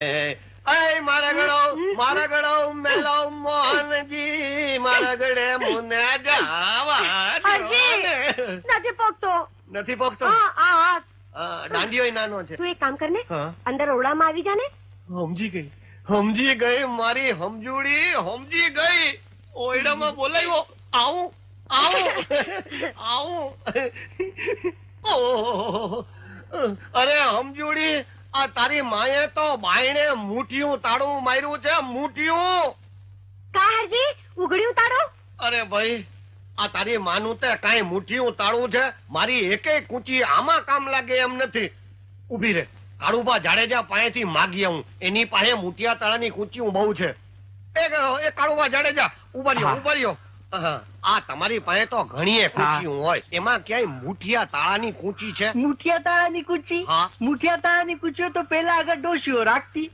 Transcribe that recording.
અય મારા ગળો મારા ગળો મેલો મોહનજી મારા ગળે મુને જાવા. નથી નથી નાનો છે. તું એક કામ અંદર આવી સમજી ગઈ સમજી ગઈ મારી સમજુડી સમજી ગઈ. ઓયડામાં બોલાવ્યો આવું આવું આવું. ઓહ. અરે સમજુડી આ તારી માએ તો બાયણે મુઠિયું તાળું માર્યું છે મુઠિયું. કા હરજી ઉઘડ્યું તારો અરે ભાઈ આ તારી માનું તે કાંઈ મુઠિયું તાળું છે? મારી એકે કૂંચી આમાં કામ લાગે એમ નથી. ઊભી રે. કાળુભા જાડેજા પાસેથી માગી હું એની પાસે મુઠિયા તાળાની કૂંચી બહુ છે. એ કાળુભા કાળુબા જાડેજા ઊભા રહ્યો ઊભા રહ્યો. આ તમારી પાસે તો ઘણી કૂચીઓ હોય. એમાં ક્યાંય મુઠિયા તાળાની કુચી છે? મુઠિયા તાળાની કુચી? મુઠિયા તાળાની કુચીઓ તો પેલા આગળ ડોશીઓ રાખતી.